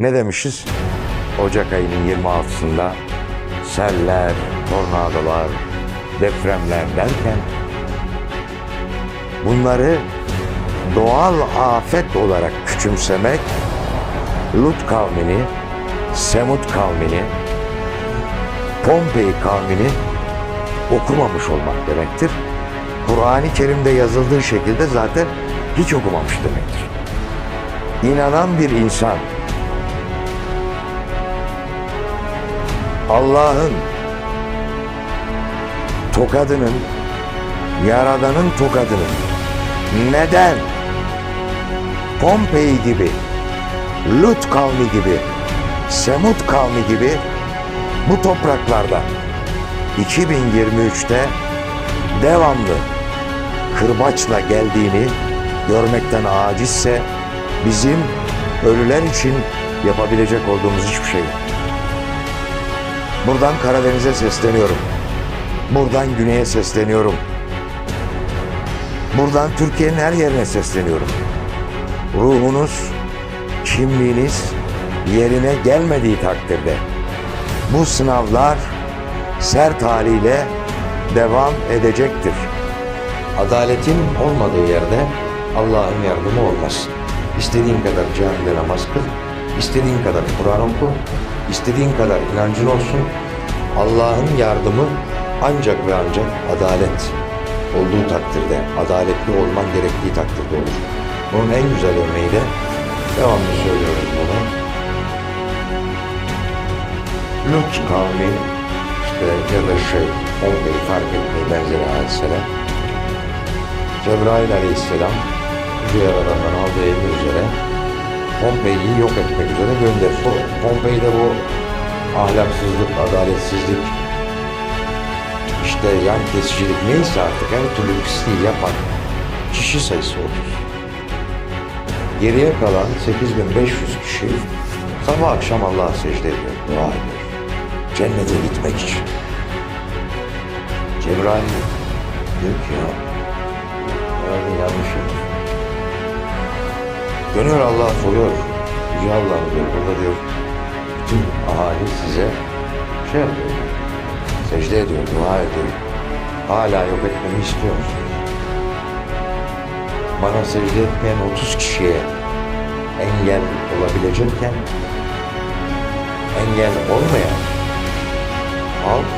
Ne demişiz? Ocak ayının 26'sında seller, tornadolar, depremler derken bunları doğal afet olarak küçümsemek Lut kavmini, Semut kavmini, Pompei kavmini okumamış olmak demektir. Kur'an-ı Kerim'de yazıldığı şekilde zaten hiç okumamış demektir. İnanan bir insan Allah'ın tokadının, Yaradan'ın tokadının neden Pompei gibi, Lut kavmi gibi, Semut kavmi gibi bu topraklarda 2023'te devamlı kırbaçla geldiğini görmekten acizse bizim ölüler için yapabilecek olduğumuz hiçbir şey yok. Buradan Karadeniz'e sesleniyorum. Buradan güneye sesleniyorum. Buradan Türkiye'nin her yerine sesleniyorum. Ruhunuz, kimliğiniz yerine gelmediği takdirde bu sınavlar sert haliyle devam edecektir. Adaletin olmadığı yerde Allah'ın yardımı olmaz. İstediğin kadar camide namaz kıl, istediğin kadar Kur'an oku, istediğin kadar inancın olsun. Allah'ın yardımı ancak ve ancak adalet olduğu takdirde, adaletli olman gerektiği takdirde olur. Bunun en güzel örneği de devamlı söylüyoruz bunu. Lut kavmi işte ya da şey Pompei fark etmiyor benzeri hadiseler. Cebrail aleyhisselam Yüce Yaradan'dan aldığı emir Pompei'yi yok etmek üzere gönderir. Pompei'de bu ahlaksızlık, adaletsizlik, işte yan kesicilik neyse artık her türlü pisliği yapan kişi sayısı olur. Geriye kalan 8500 kişi sabah akşam Allah'a secde ediyor, dua ediyor. Cennete gitmek için. Cebrail diyor ki ya, herhalde yanlış yapıyor. Dönüyor Allah'a soruyor. Yüce Allah'ım diyor, burada diyor, bütün ahali size şey yapıyor. Secde ediyor, dua ediyor. Hala yok etmemi istiyor? Bana secde etmeyen 30 kişiye engel olabilecekken engel olmayan halk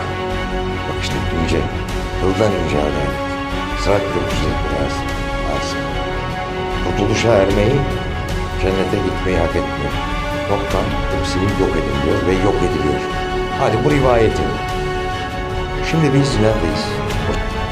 bak işte ince, yıldan ince adalet. Sırat köprüsü biraz az. Kurtuluşa ermeyi, cennete gitmeyi hak etmiyor. Yoktan hepsini yok edin diyor ve yok ediliyor. Hadi bu rivayetin Şimdi biz neredeyiz?